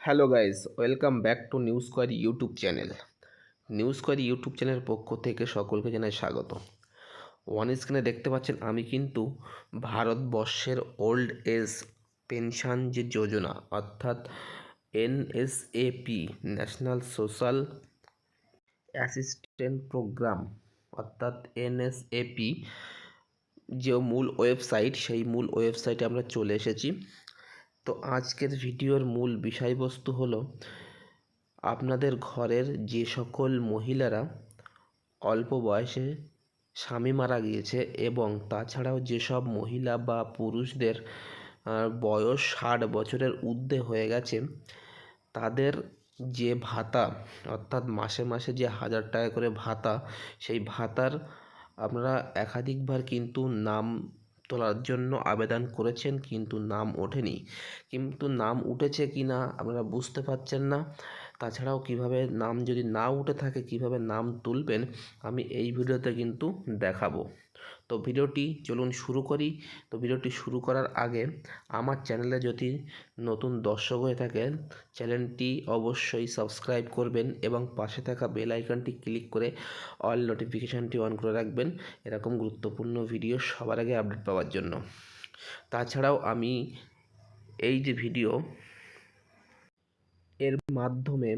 Hello guys, welcome back to News Query YouTube channel. News Query YouTube চ্যানেলের পক্ষ থেকে সকলকে জানাই স্বাগত। ওয়ান স্ক্রিনে দেখতে পাচ্ছেন, আমি কিন্তু ভারতবর্ষের ওল্ড এজ পেনশন যে যোজনা, অর্থাৎ NSAP national social assistant programme অর্থাৎ এনএসএপি যে মূল ওয়েবসাইট সেই মূল ওয়েবসাইটে আমরা চলে এসেছি। তো আজকের ভিডিওর মূল বিষয়বস্তু হলো, আপনাদের ঘরের যে সকল মহিলারা অল্প বয়সে স্বামী মারা গিয়েছে এবং তাছাড়াও যেসব মহিলা বা পুরুষদের বয়স ষাট বছরের ঊর্ধ্বে হয়ে গেছে, তাদের যে ভাতা, অর্থাৎ মাসে মাসে যে হাজার টাকা করে ভাতা, সেই ভাতার আপনারা একাধিকবার কিন্তু নাম তোলার জন্য আবেদন করেছেন, কিন্তু নাম ওঠেনি। কিন্তু নাম উঠেছে কি না আপনারা বুঝতে পারছেন না। তাছাড়াও কীভাবে নাম যদি না উঠে থাকে, কীভাবে নাম তুলবেন, আমি এই ভিডিওতে কিন্তু দেখাবো। তো ভিডিওটি চলুন শুরু করি। তো ভিডিওটি শুরু করার আগে আমার চ্যানেলে যদি নতুন দর্শক হয়ে থাকেন, চ্যানেলটি অবশ্যই সাবস্ক্রাইব করবেন এবং পাশে থাকা বেল আইকনটি ক্লিক করে অল নোটিফিকেশানটি অন করে রাখবেন এরকম গুরুত্বপূর্ণ ভিডিও সবার আগে আপডেট পাওয়ার জন্য। তাছাড়াও আমি এই যে ভিডিও, এর মাধ্যমে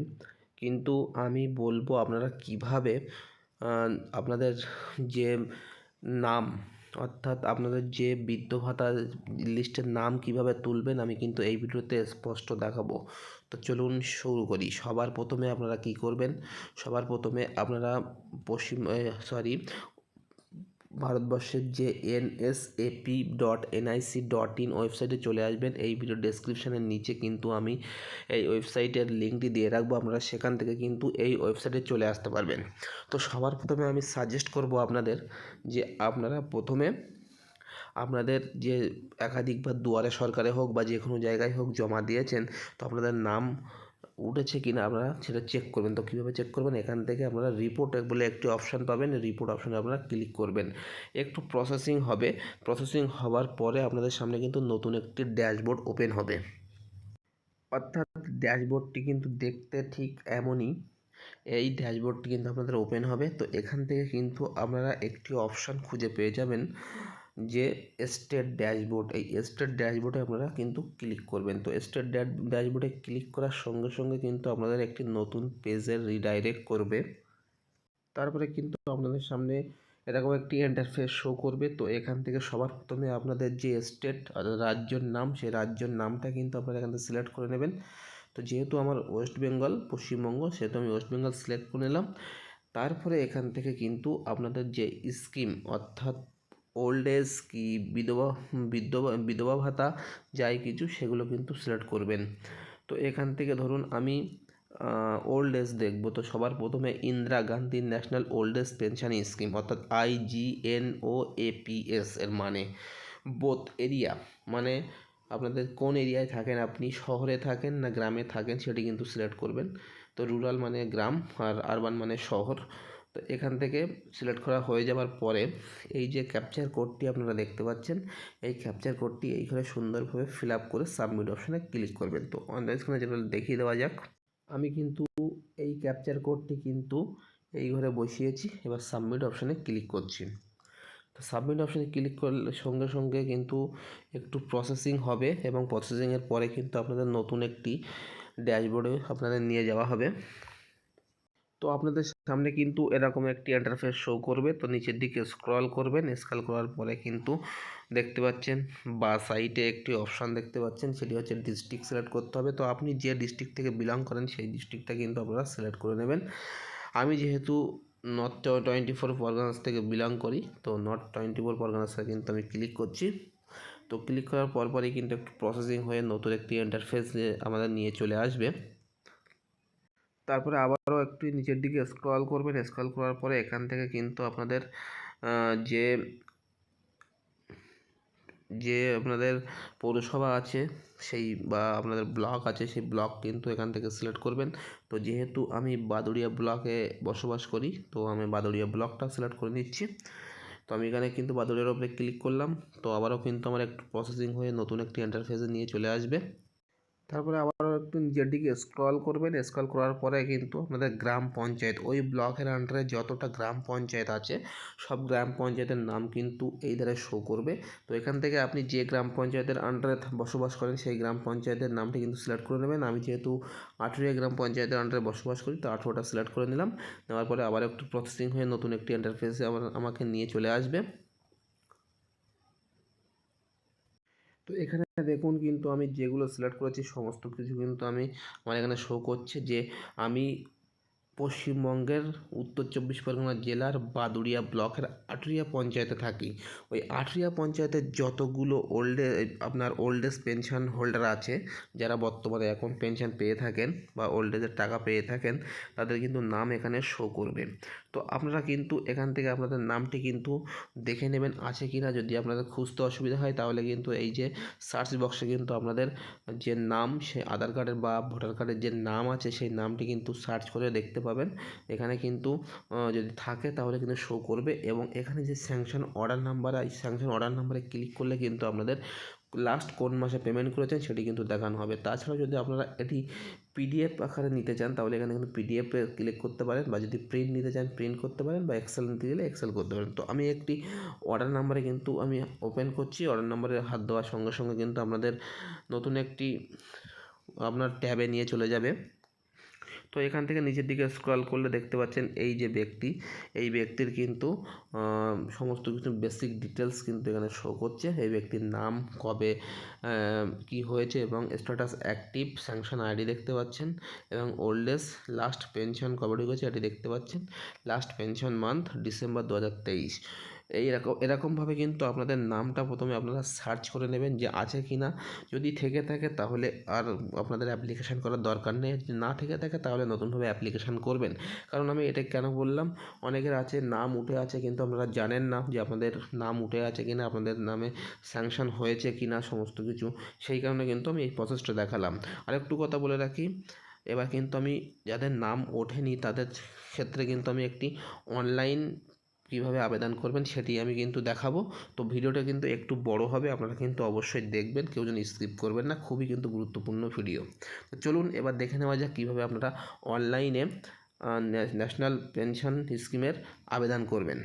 কিন্তু আমি বলব আপনারা কীভাবে আপনাদের যে নাম, অর্থাৎ আপনাদের যে বৃদ্ধ ভাতা লিস্টের নাম কীভাবে তুলবেন আমি কিন্তু এই ভিডিওতে স্পষ্ট দেখাবো। তো চলুন শুরু করি। সবার প্রথমে আপনারা কি করবেন? সবার প্রথমে আপনারা পশ্চিম সরি ভারতবর্ষের যে NSAP dot NIC dot in ওয়েবসাইটে চলে আসবেন। এই ভিডিও ডেসক্রিপশানের নিচে কিন্তু আমি এই ওয়েবসাইটের লিঙ্কটি দিয়ে রাখব। আপনারা সেখান থেকে কিন্তু এই ওয়েবসাইটে চলে আসতে পারবেন। তো সবার প্রথমে আমি সাজেস্ট করব আপনাদের যে আপনারা প্রথমে আপনাদের যে একাধিকবার দুয়ারে সরকারে হোক বা যে কোনো জায়গায় হোক জমা দিয়েছেন, তো আপনাদের নাম উঠেছে কি না আপনারা সেটা চেক করবেন। তো কীভাবে চেক করবেন? এখান থেকে আপনারা রিপোর্ট বলে একটি অপশান পাবেন। রিপোর্ট অপশানে আপনারা ক্লিক করবেন। একটু প্রসেসিং হবে। প্রসেসিং হওয়ার পরে আপনাদের সামনে কিন্তু নতুন একটি ড্যাশবোর্ড ওপেন হবে। অর্থাৎ ড্যাশবোর্ডটি কিন্তু দেখতে ঠিক এমনই। এই ড্যাশবোর্ডটি কিন্তু আপনাদের ওপেন হবে। তো এখান থেকে কিন্তু আপনারা একটি অপশান খুঁজে পেয়ে যাবেন। যে স্টেট ড্যাশবোর্ড এই স্টেট ড্যাশবোর্ডে আপনারা কিন্তু ক্লিক করবেন। তো স্টেট ড্যাশবোর্ডে ক্লিক করার সঙ্গে সঙ্গে কিন্তু আপনাদের একটি নতুন পেজের রিডাইরেক্ট করবে। তারপরে কিন্তু আপনাদের সামনে এরকম একটি ইন্টারফেস শো করবে। তো এখান থেকে সবার প্রথমে আপনাদের যে স্টেট রাজ্যের নাম সেই রাজ্যের নামটা কিন্তু আপনারা এখান থেকে সিলেক্ট করে নেবেন। তো যেহেতু আমার ওয়েস্ট বেঙ্গল পশ্চিমবঙ্গ, সেহেতু আমি ওয়েস্ট বেঙ্গল সিলেক্ট করে নিলাম। তারপরে এখান থেকে কিন্তু আপনাদের যে স্কিম অর্থাৎ ওল্ড এজ কি বিধবা বিধবা বিধবা ভাতা, যাই কিছু, সেগুলো কিন্তু সিলেক্ট করবেন। তো এখান থেকে ধরুন আমি ওল্ড এজ দেখব। তো সবার প্রথমে Indira Gandhi national old age pension scheme অর্থাৎ I G N IGNO APS এর মানে বোথ এরিয়া মানে আপনাদের কোন এরিয়ায় থাকেন, আপনি শহরে থাকেন না গ্রামে থাকেন, সেটি কিন্তু সিলেক্ট করবেন। তো রুরাল মানে গ্রাম আর আরবান মানে শহর। তো এখান থেকে সিলেক্ট করা হয়ে যাওয়ার পরে এই যে ক্যাপচার কোডটি আপনারা দেখতে পাচ্ছেন, এই ক্যাপচার কোডটি এইখানে সুন্দরভাবে ফিল আপ করে সাবমিট অপশানে ক্লিক করবেন। তো অনলাইন স্ক্রিনে যেটা দেখিয়ে দেওয়া যাক, আমি কিন্তু এই ক্যাপচার কোডটি কিন্তু এই ঘরে বসিয়েছি, এবার সাবমিট অপশানে ক্লিক করছি। তো সাবমিট অপশানে ক্লিক করলে সঙ্গে সঙ্গে কিন্তু একটু প্রসেসিং হবে এবং প্রসেসিংয়ের পরে কিন্তু আপনাদের নতুন একটি ড্যাশবোর্ডে আপনাদের নিয়ে যাওয়া হবে। তো আপনাদের সামনে কিন্তু এরকম একটি ইন্টারফেস শো করবে। তো নিচের দিকে স্ক্রল করবেন। স্ক্রল করার পরে কিন্তু দেখতে পাচ্ছেন বা সাইটে একটি অপশান দেখতে পাচ্ছেন। সেটি হচ্ছে ডিস্ট্রিক্ট সিলেক্ট করতে হবে। তো আপনি যে ডিস্ট্রিক্ট থেকে বিলং করেন, সেই ডিস্ট্রিক্টটা কিন্তু আপনারা সিলেক্ট করে নেবেন। আমি যেহেতু নর্থ টোয়েন্টি ফোর পরগনাস থেকে বিলং করি, তো নর্থ টোয়েন্টি ফোর পরগনাসে কিন্তু আমি ক্লিক করছি। তো ক্লিক করার পরপরই কিন্তু একটু প্রসেসিং হয়ে নতুন একটি ইন্টারফেস আমাদের নিয়ে চলে আসবে। তারপরে আবারও একটু নিচের দিকে স্ক্রল করবেন। স্ক্রল করার পরে এখান থেকে কিন্তু আপনাদের যে যে আপনাদের পৌরসভা আছে, সেই বা আপনাদের ব্লক আছে, সেই ব্লক কিন্তু এখান থেকে সিলেক্ট করবেন। তো যেহেতু আমি বাদুড়িয়া ব্লকে বসবাস করি, তো আমি বাদুড়িয়া ব্লকটা সিলেক্ট করে নিচ্ছি। তো আমি এখানে কিন্তু বাদুড়িয়ার উপরে ক্লিক করলাম। তো আবারও কিন্তু আমার একটু প্রসেসিং হয়ে নতুন একটি ইন্টারফেসে নিয়ে চলে আসবে। তারপরে আবারও একটু নিচের দিকে স্ক্রল করবেন। স্ক্রল করার পরে কিন্তু আপনাদের গ্রাম পঞ্চায়েত, ওই ব্লকের আন্ডারে যতটা গ্রাম পঞ্চায়েত আছে, সব গ্রাম পঞ্চায়েতের নাম কিন্তু এই ধারে শো করবে। তো এখান থেকে আপনি যে গ্রাম পঞ্চায়েতের আন্ডারে বসবাস করেন, সেই গ্রাম পঞ্চায়েতের নামটি কিন্তু সিলেক্ট করে নেবেন। আমি যেহেতু আঠেরোয়া গ্রাম পঞ্চায়েতের আন্ডারে বসবাস করি, তো আঠেরোটা সিলেক্ট করে নিলাম। নেওয়ার পরে আবার একটু প্রসেসিং হয়ে নতুন একটি ইন্টারফেসে আবার আমাকে নিয়ে চলে আসবে। তো এখানে দেখুন কিন্তু আমি যেগুলো সিলেক্ট করেছি সমস্ত কিছু কিন্তু আমি আমার এখানে শো করছে যে আমি পশ্চিমবঙ্গের উত্তর চব্বিশ পরগনা জেলার বাদুড়িয়া ব্লকের আটুরিয়া পঞ্চায়েতে থাকি। ওই আটুরিয়া পঞ্চায়েতের যতগুলো ওল্ডে আপনার ওল্ড এজ পেনশন হোল্ডার আছে, যারা বর্তমানে এখন পেনশন পেয়ে থাকেন বা ওল্ড এজের টাকা পেয়ে থাকেন, তাদের কিন্তু নাম এখানে শো করবে। তো আপনারা কিন্তু এখান থেকে আপনাদের নামটি কিন্তু দেখে নেবেন আছে কি না যদি আপনাদের খুঁজতে অসুবিধা হয়, তাহলে কিন্তু এই যে সার্চ বক্সে কিন্তু আপনাদের যে নাম, সে আধার কার্ডের বা ভোটার কার্ডের যে নাম আছে, সেই নামটি কিন্তু সার্চ করে দেখতে পাবেন। এখানে কিন্তু যদি থাকে তাহলে কিন্তু শো করবে এবং এখানে যে sanction order number sanction order নাম্বারে ক্লিক করলে কিন্তু আপনাদের লাস্ট কোন মাসে পেমেন্ট করেছেন সেটি কিন্তু দেখানো হবে। তাছাড়াও যদি আপনারা এটি পিডিএফ আকারে নিতে চান, তাহলে এখানে কিন্তু পিডিএফে ক্লিক করতে পারেন বা যদি প্রিন্ট নিতে চান প্রিন্ট করতে পারেন বা এক্সেল নিতে গেলে এক্সেল করতে পারেন। তো আমি একটি অর্ডার নাম্বারে কিন্তু আমি ওপেন করছি। অর্ডার নাম্বারে হাত দেওয়ার সঙ্গে সঙ্গে কিন্তু আপনাদের নতুন একটি আপনার ট্যাবে নিয়ে চলে যাবে। তো এখান থেকে নিচের দিকে স্ক্রল করলে দেখতে পাচ্ছেন এই যে ব্যক্তি, এই ব্যক্তির কিন্তু সমস্ত কিছু বেসিক ডিটেলস কিন্তু এখানে শো করছে। এই ব্যক্তির নাম, কবে কি হয়েছে এবং স্ট্যাটাস অ্যাক্টিভ স্যাংশন আইডি দেখতে পাচ্ছেন এবং ওল্ড এজ লাস্ট পেনশন কবে ঢুকেছে এটি দেখতে পাচ্ছেন। লাস্ট পেনশন মান্থ ডিসেম্বর দু হাজার তেইশ। এইরকম এরকমভাবে কিন্তু আপনাদের নামটা প্রথমে আপনারা সার্চ করে নেবেন যে আছে কি না যদি থেকে থাকে তাহলে আর আপনাদের অ্যাপ্লিকেশান করার দরকার নেই। না থেকে থাকে তাহলে নতুনভাবে অ্যাপ্লিকেশান করবেন। কারণ আমি এটা কেন বললাম? অনেকের আছে নাম উঠে আছে কিন্তু আপনারা জানেন না যে আপনাদের নাম উঠে আছে কি না আপনাদের নামে স্যাংশন হয়েছে কি না সমস্ত কিছু। সেই কারণে কিন্তু আমি এই প্রসেসটা দেখালাম। আরেকটু কথা বলে রাখি, এবার কিন্তু আমি যাদের নাম ওঠেনি তাদের ক্ষেত্রে কিন্তু আমি একটি অনলাইন কীভাবে আবেদন করবেন সেটি আমি কিন্তু দেখাবো। তো ভিডিওটা কিন্তু একটু বড় হবে, আপনারা কিন্তু অবশ্যই দেখবেন, কেউ যেন স্কিপ করবেন না, খুবই কিন্তু গুরুত্বপূর্ণ ভিডিও। তো চলুন এবার দেখে নেওয়া যাক কীভাবে আপনারা অনলাইনে ন্যাশনাল পেনশন স্কিমের আবেদন করবেন।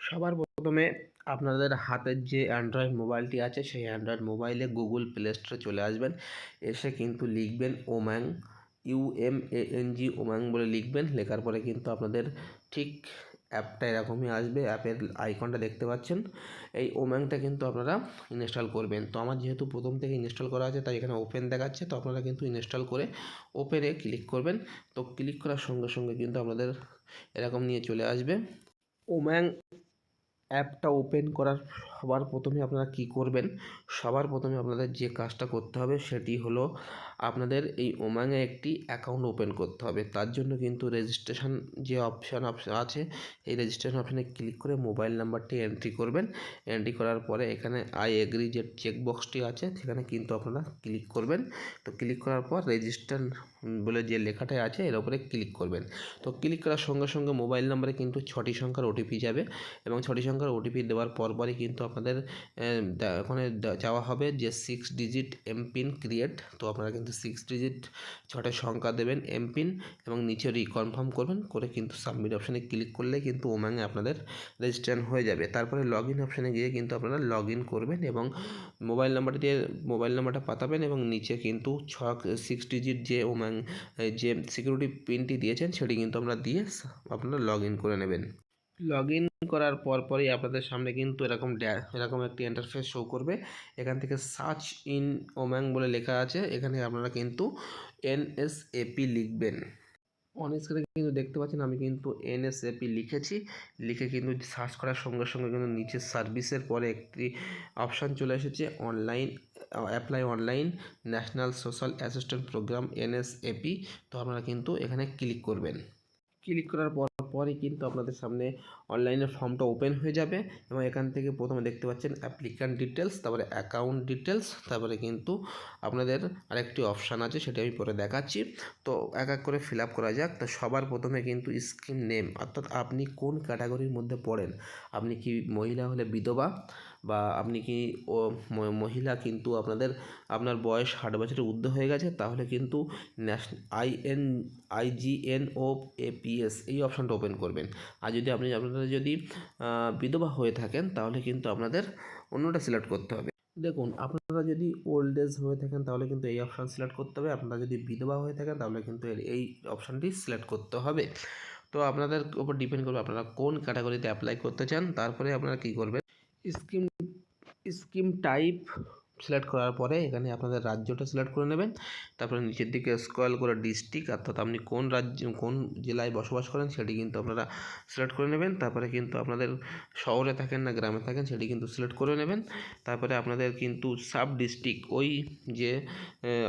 সবার প্রথমে আপনাদের হাতের যে অ্যান্ড্রয়েড মোবাইলটি আছে, সেই অ্যান্ড্রয়েড মোবাইলে গুগল প্লে স্টোরে চলে আসবেন। এসে কিন্তু লিখবেন ওম্যাং ইউএমএএনজি ওম্যাং বলে লিখবেন। লেখার পরে কিন্তু আপনাদের ঠিক অ্যাপটা এরকমই আসবে, অ্যাপের আইকনটা দেখতে পাচ্ছেন। এই ওম্যাংটা কিন্তু আপনারা ইনস্টল করবেন। তো আমার যেহেতু প্রথম থেকে ইনস্টল করা আছে, তাই এখানে ওপেন দেখাচ্ছে। তো আপনারা কিন্তু ইনস্টল করে ওপেনে ক্লিক করবেন। তো ক্লিক করার সঙ্গে সঙ্গে কিন্তু আপনাদের এরকম নিয়ে চলে আসবে। ওম্যাং অ্যাপটা ওপেন করার সবার প্রথমে আপনারা কী করবেন? সবার প্রথমে আপনাদের যে কাজটা করতে হবে সেটি হলো আপনাদের এই ওম্যাংয়ে একটি অ্যাকাউন্ট ওপেন করতে হবে। তার জন্য কিন্তু রেজিস্ট্রেশন যে অপশান আছে, এই রেজিস্ট্রেশন অপশানে ক্লিক করে মোবাইল নাম্বারটি এন্ট্রি করবেন। এন্ট্রি করার পরে এখানে আই এগ্রি যে চেকবক্সটি আছে, সেখানে কিন্তু আপনারা ক্লিক করবেন। তো ক্লিক করার পর রেজিস্টার বলে যে লেখাটাই আছে, এর উপরে ক্লিক করবেন। তো ক্লিক করার সঙ্গে সঙ্গে মোবাইল নাম্বারে কিন্তু ছটি সংখ্যার ওটিপি যাবে এবং ছটি সংখ্যার ওটিপি দেওয়ার পরপরই কিন্তু আপনাদের ওখানে যাওয়া হবে যে সিক্স ডিজিট এমপিন ক্রিয়েট তো আপনারা কিন্তু সিক্স ডিজিট ছটা সংখ্যা দেবেন এমপিন এবং নিচে রিকনফার্ম করবেন, করে কিন্তু সাবমিট অপশানে ক্লিক করলে কিন্তু ওম্যাঙে আপনাদের রেজিস্ট্রেশন হয়ে যাবে। তারপরে লগ ইন অপশানে গিয়ে কিন্তু আপনারা লগ ইন করবেন এবং মোবাইল নাম্বার দিয়ে মোবাইল নাম্বারটা পাতাবেন এবং নিচে কিন্তু ছ সিক্স ডিজিট যে ওম্যাং যে সিকিউরিটি পিনটি দিয়েছেন, সেটি কিন্তু আমরা দিয়ে আপনারা লগ ইন করে নেবেন। লগ ইন করার পরপরই আপনাদের সামনে কিন্তু এরকম এরকম একটি ইন্টারফেস শো করবে। এখান থেকে সার্চ ইন ওম্যাং বলে লেখা আছে। এখানে আপনারা কিন্তু এনএসএপি লিখবেন। অন কিন্তু দেখতে পাচ্ছেন আমি কিন্তু এনএসএপি লিখেছি। লিখে কিন্তু সার্চ করার সঙ্গে সঙ্গে কিন্তু নিচে সার্ভিসের পরে একটি অপশান চলে এসেছে। Online apply online national social assistant programme NSAP তো আপনারা কিন্তু এখানে ক্লিক করবেন। ক্লিক করার পর, পরই কিন্তু আপনাদের সামনে অনলাইনের ফর্মটা ওপেন হয়ে যাবে এবং এখান থেকে প্রথমে দেখতে পাচ্ছেন অ্যাপ্লিক্যান্ট ডিটেলস তারপরে অ্যাকাউন্ট ডিটেলস তারপরে কিন্তু আপনাদের আরেকটি অপশান আছে, সেটা আমি পরে দেখাচ্ছি। তো এক এক করে ফিল আপ করা যাক। তো সবার প্রথমে কিন্তু স্কিম নেম অর্থাৎ আপনি কোন ক্যাটাগরির মধ্যে পড়েন? আপনি কি মহিলা হলে বিধবা? বা আপনি কি ও মহিলা কিন্তু আপনাদের, আপনার বয়স ষাট বছরের ঊর্ধ্ব হয়ে গেছে, তাহলে কিন্তু nation IN IGN O APS এই অপশানটা ওপেন করবেন। আর যদি আপনি আপনারা যদি বিধবা হয়ে থাকেন, তাহলে কিন্তু আপনাদের অন্যটা সিলেক্ট করতে হবে। দেখুন, আপনারা যদি ওল্ড এজ হয়ে থাকেন, তাহলে কিন্তু এই অপশান সিলেক্ট করতে হবে। আপনারা যদি বিধবা হয়ে থাকেন, তাহলে কিন্তু এই অপশানটি সিলেক্ট করতে হবে। তো আপনাদের উপর ডিপেন্ড করবে আপনারা কোন ক্যাটাগরিতে অ্যাপ্লাই করতে চান, তারপরে আপনারা কী করবেন স্কিম স্কিম টাইপ সিলেক্ট করার পরে এখানে আপনাদের রাজ্যটা সিলেক্ট করে নেবেন। তারপরে নিচের দিকে স্ক্রল করে ডিস্ট্রিক্ট অর্থাৎ আপনি কোন রাজ্য, কোন জেলায় বসবাস করেন সেটি কিন্তু আপনারা সিলেক্ট করে নেবেন। তারপরে কিন্তু আপনাদের শহরে থাকেন না, গ্রামে থাকেন সেটি কিন্তু সিলেক্ট করে নেবেন। তারপরে আপনাদের কিন্তু সাব ডিস্ট্রিক্ট ওই যে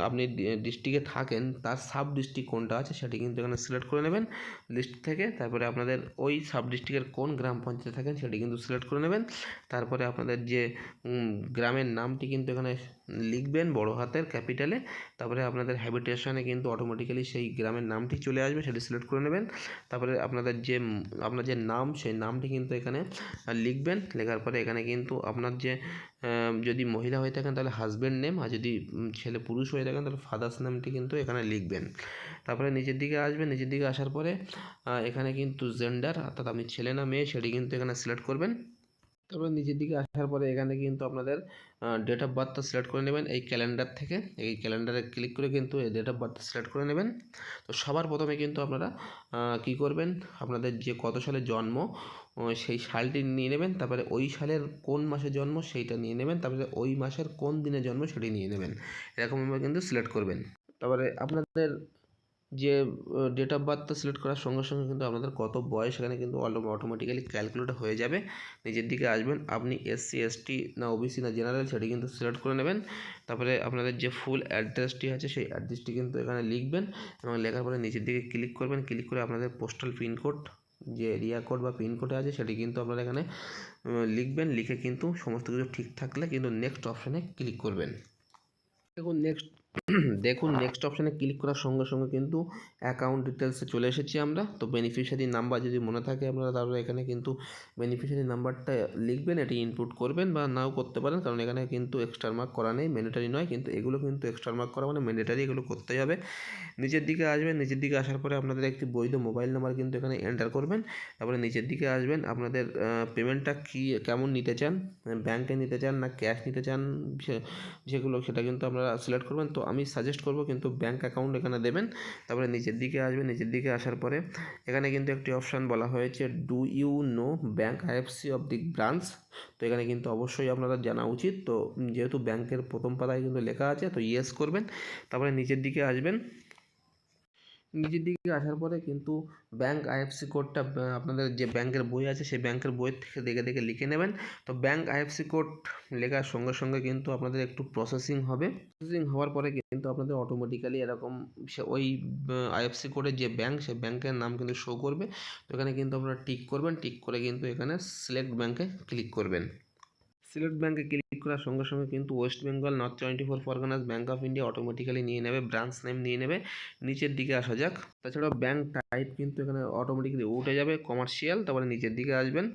আপনি ডিস্ট্রিক্টে থাকেন, তার সাব ডিস্ট্রিক্ট কোনটা আছে সেটি কিন্তু এখানে সিলেক্ট করে নেবেন। লিস্ট থেকে, তারপরে আপনাদের ওই সাব ডিস্ট্রিক্টের কোন গ্রাম পঞ্চায়েতে থাকেন সেটি কিন্তু সিলেক্ট করে নেবেন। তারপরে আপনাদের যে গ্রামের নামটি কিন্তু এখানে লিখবেন বড় হাতের ক্যাপিটালে, তারপরে আপনাদের হ্যাবিটেশনে কিন্তু অটোমেটিক্যালি সেই গ্রামের নামটি চলে আসবে, সেটি সিলেক্ট করে নেবেন। তারপরে আপনাদের যে আপনার যে নাম, সেই নামটি কিন্তু এখানে লিখবেন। লেখার পরে এখানে কিন্তু আপনার যে যদি মহিলা হয়ে থাকেন তাহলে হাজব্যান্ড নেম আর যদি ছেলে পুরুষ হয়ে থাকেন তাহলে ফাদার্স নেমটি কিন্তু এখানে লিখবেন। তারপরে নিচের দিকে আসবেন, নিচের দিকে আসার পরে এখানে কিন্তু জেন্ডার অর্থাৎ আপনি ছেলে না মেয়ে, সেটি কিন্তু এখানে সিলেক্ট করবেন। তারপরে নিচের দিকে আসার পরে এখানে কিন্তু আপনাদের ডেট অফ বার্থটা সিলেক্ট করে নেবেন এই ক্যালেন্ডার থেকে। এই ক্যালেন্ডারে ক্লিক করে কিন্তু এই ডেট অফ বার্থটা সিলেক্ট করে নেবেন। তো সবার প্রথমে কিন্তু আপনারা কি করবেন? আপনাদের যে কত সালে জন্ম সেই সালটি নিয়ে নেবেন। তারপরে ওই সালের কোন মাসে জন্ম, সেইটা নিয়ে নেবেন। তারপরে ওই মাসের কোন দিনে জন্ম, সেটি নিয়ে নেবেন। এরকমভাবে কিন্তু সিলেক্ট করবেন। তারপরে আপনাদের যে ডেট অফ বার্থটা সিলেক্ট করার সঙ্গে সঙ্গে কিন্তু আপনাদের কত বয়স এখানে কিন্তু অটোমেটিক্যালি ক্যালকুলেট হয়ে যাবে। নিজের দিকে আসবেন, আপনি এসসি এসটি না ওবিসি না জেনারেল সেটি কিন্তু সিলেক্ট করে নেবেন। তারপরে আপনাদের যে ফুল অ্যাড্রেসটি আছে সেই অ্যাড্রেসটি কিন্তু এখানে লিখবেন এবং লেখার পরে নিচের দিকে ক্লিক করবেন। ক্লিক করে আপনাদের পোস্টাল পিনকোড যে এরিয়া কোড বা পিনকোডে আছে সেটি কিন্তু আপনারা এখানে লিখবেন। লিখে কিন্তু সমস্ত কিছু ঠিক থাকলে কিন্তু নেক্সট অপশানে ক্লিক করবেন। দেখুন নেক্সট দেখুন নেক্সট অপশানে ক্লিক করার সঙ্গে সঙ্গে কিন্তু অ্যাকাউন্ট ডিটেলসে চলে এসেছি আমরা। তো বেনিফিশিয়ারি নাম্বার যদি মনে থাকে আপনারা, তাহলে এখানে কিন্তু বেনিফিশিয়ারি নাম্বারটা লিখবেন, এটি ইনপুট করবেন বা নাও করতে পারেন, কারণ এখানে কিন্তু এক্সট্রা মার্ক করা নেই ম্যান্ডেটারি নয়, কিন্তু এগুলো কিন্তু এক্সট্রা মার্ক করা মানে ম্যান্ডেটারি এগুলো করতেই হবে। নিচের দিকে আসবেন, নিচের দিকে আসার পরে আপনাদের একটি বৈধ মোবাইল নাম্বার কিন্তু এখানে এন্টার করবেন। তারপরে নিচের দিকে আসবেন, আপনাদের পেমেন্টটা কী, কেমন নিতে চান ব্যাংকে নিতে চান না ক্যাশ নিতে চান যেগুলো সেটা কিন্তু আপনারা সিলেক্ট করবেন। তো আমি সাজেস্ট করব কিন্তু ব্যাঙ্ক অ্যাকাউন্ট এখানে দেবেন, তারপরে নিচের দিকে আসবে, নিচের দিকে আসার পরে এখানে কিন্তু একটি অপশান বলা হয়েছে do you know bank IFC of the branch তো এখানে কিন্তু অবশ্যই আপনারা জানা উচিত। তো যেহেতু ব্যাংকের প্রথম পাতায় কিন্তু লেখা আছে, তো ইয়েস করবেন। তারপরে নিচের দিকে আসবেন নিচের দিকে আসার পরে কিন্তু ব্যাঙ্ক আইএফসি কোডটা আপনাদের যে ব্যাংকের বই আছে, সেই ব্যাংকের বইয়ের থেকে দেখে দেখে লিখে নেবেন। তো ব্যাঙ্ক আইএফসি কোড লেখার সঙ্গে সঙ্গে কিন্তু আপনাদের একটু প্রসেসিং হবে। প্রসেসিং হওয়ার পরে কিন্তু আপনাদের অটোমেটিক্যালি এরকম সে ওই আইএফসি কোডের যে ব্যাংক সেই ব্যাংকের নাম কিন্তু শো করবে। তো এখানে কিন্তু আপনারা টিক করবেন টিক করে কিন্তু এখানে সিলেক্ট ব্যাংকে ক্লিক করবেন। সিলেক্ট ব্যাংকে ক্লিক করার সঙ্গে সঙ্গে কিন্তু West Bengal, North twenty four Parganas Bank of India automatically নিয়ে নেবে, ব্রাঞ্চ নেম নিয়ে নেবে, নিচের দিকে আসা যাক। তাছাড়াও ব্যাঙ্ক টাইপ কিন্তু এখানে অটোমেটিক্যালি উঠে যাবে কমার্শিয়াল তারপরে নিচের দিকে আসবেন।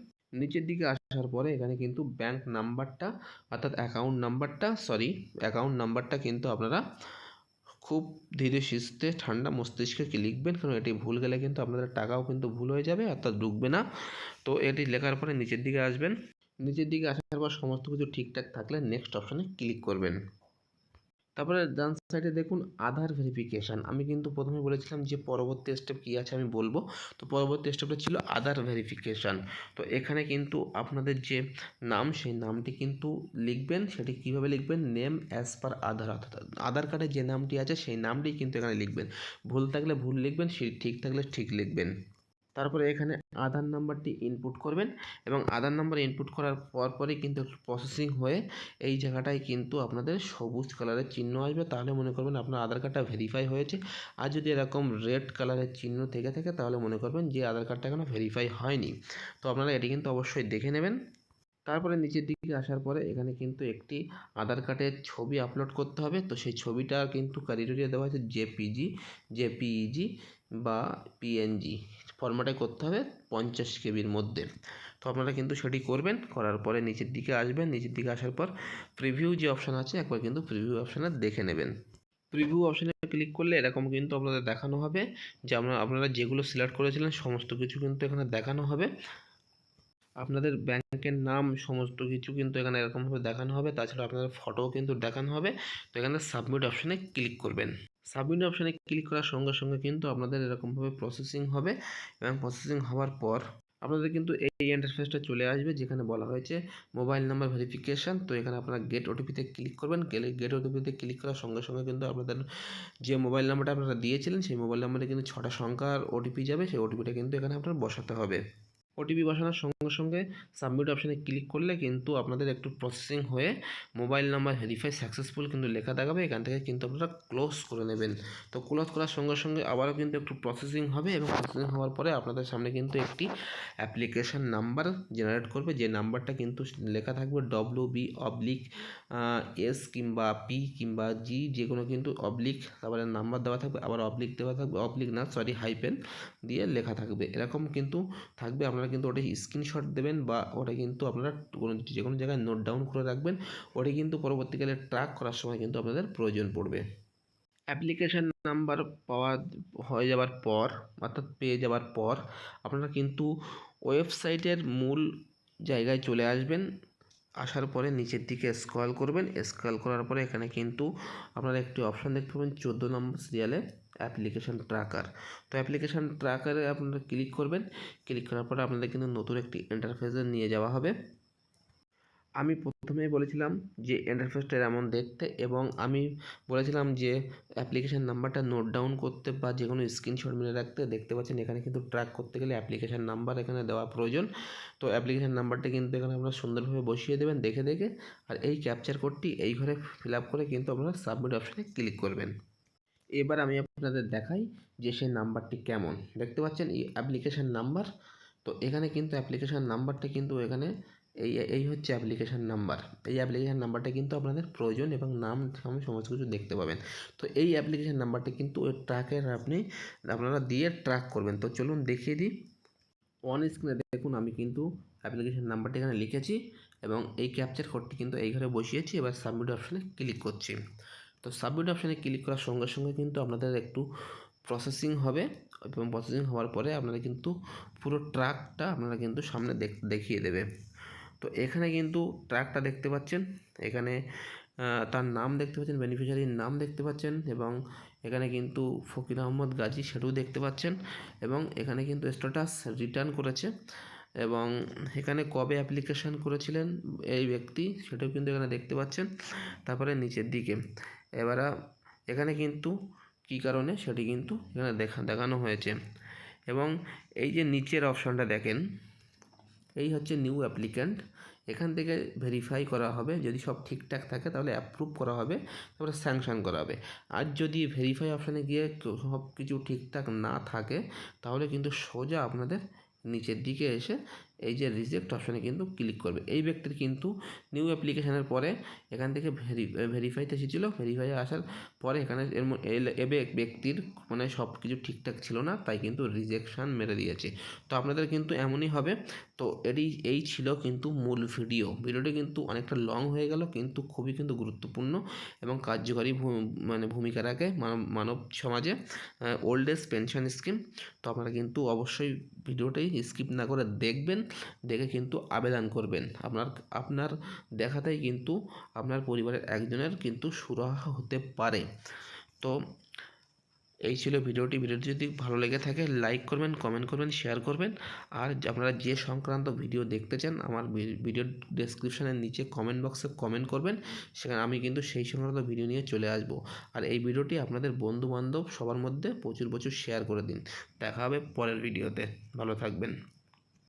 নিচের দিকে আসার পরে এখানে কিন্তু ব্যাংক নাম্বারটা, অর্থাৎ অ্যাকাউন্ট নাম্বারটা সরি অ্যাকাউন্ট নাম্বারটা কিন্তু আপনারা খুব ধীরে সুস্থে ঠান্ডা মস্তিষ্কে কি লিখবেন, কারণ এটি ভুল গেলে কিন্তু আপনাদের টাকাও কিন্তু ভুল হয়ে যাবে, অর্থাৎ ঢুকবে না। তো এটি লেখার পরে নিচের দিকে আসবেন। নিচের দিকে আসার পর সমস্ত কিছু ঠিকঠাক থাকলে নেক্সট অপশানে ক্লিক করবেন। তারপরে ডান সাইডে দেখুন আধার ভেরিফিকেশান আমি কিন্তু প্রথমে বলেছিলাম যে পরবর্তী স্টেপ কী আছে আমি বলব। তো পরবর্তী স্টেপটা ছিল আধার ভেরিফিকেশান তো এখানে কিন্তু আপনাদের যে নাম, সেই নামটি কিন্তু লিখবেন। সেটি কীভাবে লিখবেন? নেম অ্যাজ পার আধার। আধার কার্ডে যে নামটি আছে, সেই নামটি কিন্তু এখানে লিখবেন। ভুল থাকলে ভুল লিখবেন সেই ঠিক থাকলে ঠিক লিখবেন। তারপরে এখানে আধার নাম্বারটি ইনপুট করবেন এবং আধার নাম্বার ইনপুট করার পর পরপরই কিন্তু একটু প্রসেসিং হয়ে এই জায়গাটায় কিন্তু আপনাদের সবুজ কালারের চিহ্ন আসবে। তাহলে মনে করবেন আপনার আধার কার্ডটা ভেরিফাই হয়েছে। আর যদি এরকম রেড কালারের চিহ্ন থেকে থাকে, তাহলে মনে করবেন যে আধার কার্ডটা এখনও ভেরিফাই হয়নি। তো আপনারা এটি কিন্তু অবশ্যই দেখে নেবেন। তারপরে নিচের দিকে আসার পরে এখানে কিন্তু একটি আধার কার্ডের ছবি আপলোড করতে হবে। তো সেই ছবিটা কিন্তু ক্রাইটেরিয়া দেওয়া আছে জেপিজি জেপিইজি বা পিএনজি ফরম্যাটে করতে হবে পঞ্চাশ কেবির মধ্যে। তো আপনারা কিন্তু সেটি করবেন, করার পরে নিচের দিকে আসবেন। নিচের দিকে আসার পর প্রিভিউ যে অপশান আছে, একবার কিন্তু প্রিভিউ অপশানে দেখে নেবেন। প্রিভিউ অপশানে ক্লিক করলে এরকম কিন্তু আপনাদের দেখানো হবে যে আমরা, আপনারা যেগুলো সিলেক্ট করেছিলেন, সমস্ত কিছু কিন্তু এখানে দেখানো হবে। আপনাদের ব্যাংকের নাম, সমস্ত কিছু কিন্তু এখানে এরকমভাবে দেখানো হবে। তাছাড়া আপনাদের ফটোও কিন্তু দেখানো হবে। তো এখানে সাবমিট অপশানে ক্লিক করবেন। সাবমিট অপশানে ক্লিক করার সঙ্গে সঙ্গে কিন্তু আপনাদের এরকমভাবে প্রসেসিং হবে এবং প্রসেসিং হওয়ার পর আপনাদের কিন্তু এই ইন্টারফেসটা চলে আসবে যেখানে বলা হয়েছে মোবাইল নাম্বার ভেরিফিকেশান তো এখানে আপনারা গেট ওটিপিতে ক্লিক করবেন। গেট ওটিপিতে ক্লিক করার সঙ্গে সঙ্গে কিন্তু আপনাদের যে মোবাইল নাম্বারটা আপনারা দিয়েছিলেন, সেই মোবাইল নাম্বারে কিন্তু ছটা সংখ্যার ওটিপি যাবে। সেই ওটিপিটা কিন্তু এখানে আপনার বসাতে হবে। ওটিপি বসানোর সঙ্গে সঙ্গে সাবমিট অপশানে ক্লিক করলে কিন্তু আপনাদের একটু প্রসেসিং হয়ে মোবাইল নাম্বার ভেরিফাই সাকসেসফুল কিন্তু লেখা দেখাবে। এখান থেকে কিন্তু আপনারা ক্লোজ করে নেবেন। তো ক্লোজ করার সঙ্গে সঙ্গে আবারও কিন্তু একটু প্রসেসিং হবে এবং প্রসেসিং হওয়ার পরে আপনাদের সামনে কিন্তু একটি অ্যাপ্লিকেশান নাম্বার জেনারেট করবে। যে নাম্বারটা কিন্তু লেখা থাকবে ডব্লিউ বি অবলিক এস কিংবা পি কিংবা জি যে কোনো কিন্তু অবলিক তারপরে নাম্বার দেওয়া থাকবে, আবার অবলিক দেওয়া থাকবে অবলিক না সরি হাইপেন দিয়ে লেখা থাকবে। এরকম কিন্তু থাকবে, আপনারা কিন্তু ওটা স্ক্রিনশট দেবেন বা ওটা কিন্তু আপনারা কোনো যে কোনো জায়গায় নোট ডাউন করে রাখবেন, ওটা কিন্তু পরবর্তীকালে ট্র্যাক করার সময় কিন্তু আপনাদের প্রয়োজন পড়বে। অ্যাপ্লিকেশান নাম্বার পাওয়া হয়ে যাওয়ার পর, অর্থাৎ পেয়ে যাওয়ার পর, আপনারা কিন্তু ওয়েবসাইটের মূল জায়গায় চলে আসবেন আসার পরে নিচের দিকে স্ক্রল করবেন স্ক্রল করার পরে এখানে কিন্তু আপনারা একটি অপশান দেখতে পাবেন, চোদ্দ নম্বর সিরিয়ালে অ্যাপ্লিকেশান ট্র্যাকার তো অ্যাপ্লিকেশান ট্র্যাকারে আপনারা ক্লিক করবেন ক্লিক করার পরে আপনাদের কিন্তু নতুন একটি ইন্টারফেসে নিয়ে যাওয়া হবে। আমি প্রথমেই বলেছিলাম যে ইন্টারফেসটা এমন দেখতে এবং আমি বলেছিলাম যে অ্যাপ্লিকেশান নাম্বারটা নোট ডাউন করতে বা যে কোনো স্ক্রিনশট মেরে রাখতে। দেখতে পাচ্ছেন এখানে কিন্তু ট্র্যাক করতে গেলে অ্যাপ্লিকেশান নাম্বার এখানে দেওয়া প্রয়োজন। তো অ্যাপ্লিকেশান নাম্বারটা কিন্তু এখানে আপনারা সুন্দরভাবে বসিয়ে দেবেন দেখে দেখে আর এই ক্যাপচার কোডটি এই ঘরে ফিল আপ করে কিন্তু আপনারা সাবমিট অপশানে ক্লিক করবেন। এবার আমি আপনাদের দেখাই যে সেই নাম্বারটি কেমন। দেখতে পাচ্ছেন এই অ্যাপ্লিকেশান নাম্বার তো এখানে কিন্তু অ্যাপ্লিকেশান নাম্বারটা কিন্তু এখানে এই এই হচ্ছে অ্যাপ্লিকেশান নাম্বার এই অ্যাপ্লিকেশান নাম্বারটা কিন্তু আপনাদের প্রয়োজন এবং নাম আমি সমস্ত কিছু দেখতে পাবেন। তো এই অ্যাপ্লিকেশান নাম্বারটা কিন্তু ওই ট্র্যাকের আপনি, আপনারা দিয়ে ট্র্যাক করবেন। তো চলুন দেখিয়ে দিই। অন স্ক্রিনে দেখুন, আমি কিন্তু অ্যাপ্লিকেশান নাম্বারটি এখানে লিখেছি এবং এই ক্যাপচার কোডটি কিন্তু এই ঘরে বসিয়েছি। এবার সাবমিট অপশানে ক্লিক করছি। তো সাবমিট অপশানে ক্লিক করার সঙ্গে সঙ্গে কিন্তু আপনাদের একটু প্রসেসিং হবে এবং প্রসেসিং হওয়ার পরে আপনারা কিন্তু পুরো ট্র্যাকটা আপনারা কিন্তু সামনে দেখিয়ে দেবে। তো এখানে কিন্তু ট্র্যাকটা দেখতে পাচ্ছেন। এখানে তার নাম দেখতে পাচ্ছেন বেনিফিশিয়ারির নাম দেখতে পাচ্ছেন এবং এখানে কিন্তু ফকির আহমদ গাজী সেটাও দেখতে পাচ্ছেন এবং এখানে কিন্তু স্ট্যাটাস রিটার্ন করেছে এবং এখানে কবে অ্যাপ্লিকেশান করেছিলেন এই ব্যক্তি সেটাও কিন্তু এখানে দেখতে পাচ্ছেন। তারপরে নিচের দিকে, এবার এখানে কিন্তু কী কারণে সেটি কিন্তু এখানে দেখা, দেখানো হয়েছে এবং এই যে নিচের অপশানটা দেখেন এই হচ্ছে নিউ অ্যাপ্লিক্যান্ট এখান থেকে ভেরিফাই করা হবে। যদি সব ঠিকঠাক থাকে, তাহলে অ্যাপ্রুভ করা হবে। তারপরে স্যাংশন করা হবে। আর যদি ভেরিফাই অপশানে গিয়ে সব কিছু ঠিকঠাক না থাকে, তাহলে কিন্তু সোজা আপনাদের নিচের দিকে এসে এই যে রিজেক্ট অপশানে কিন্তু ক্লিক করবে। এই ব্যক্তির কিন্তু নিউ অ্যাপ্লিকেশানের পরে এখান থেকে ভেরি ভেরিফাইতে এসেছিল। ভেরিফাই আসার পরে এখানে এর ব্যক্তির মানে সব কিছু ঠিকঠাক ছিল না, তাই কিন্তু রিজেকশান মেরে দিয়েছে। তো আপনাদের কিন্তু এমনই হবে। তো এটি, এই ছিল কিন্তু মূল ভিডিও ভিডিওটি কিন্তু অনেকটা লং হয়ে গেল, কিন্তু খুবই কিন্তু গুরুত্বপূর্ণ এবং কার্যকরী মানে ভূমিকা রাখে মানব সমাজে ওল্ড এজ পেনশন স্কিম তো আপনারা কিন্তু অবশ্যই ভিডিওটি স্কিপ না করে দেখবেন। দেখে কিন্তু আবেদন করবেন। আপনার আপনার দেখাতেই কিন্তু আপনার পরিবারের একজনের কিন্তু সুরাহা হতে পারে। তো এই ছিল ভিডিওটি। ভিডিওটি যদি ভালো লেগে থাকে লাইক করবেন কমেন্ট করবেন শেয়ার করবেন। আর আপনারা যে সংক্রান্ত ভিডিও দেখতে চান, আমার ভিডিও ডেসক্রিপশানের নিচে কমেন্ট বক্সে কমেন্ট করবেন। সেখানে আমি কিন্তু সেই সংক্রান্ত ভিডিও নিয়ে চলে আসব। আর এই ভিডিওটি আপনাদের বন্ধু বান্ধব সবার মধ্যে প্রচুর প্রচুর শেয়ার করে দিন। দেখা হবে পরের ভিডিওতে ভালো থাকবেন।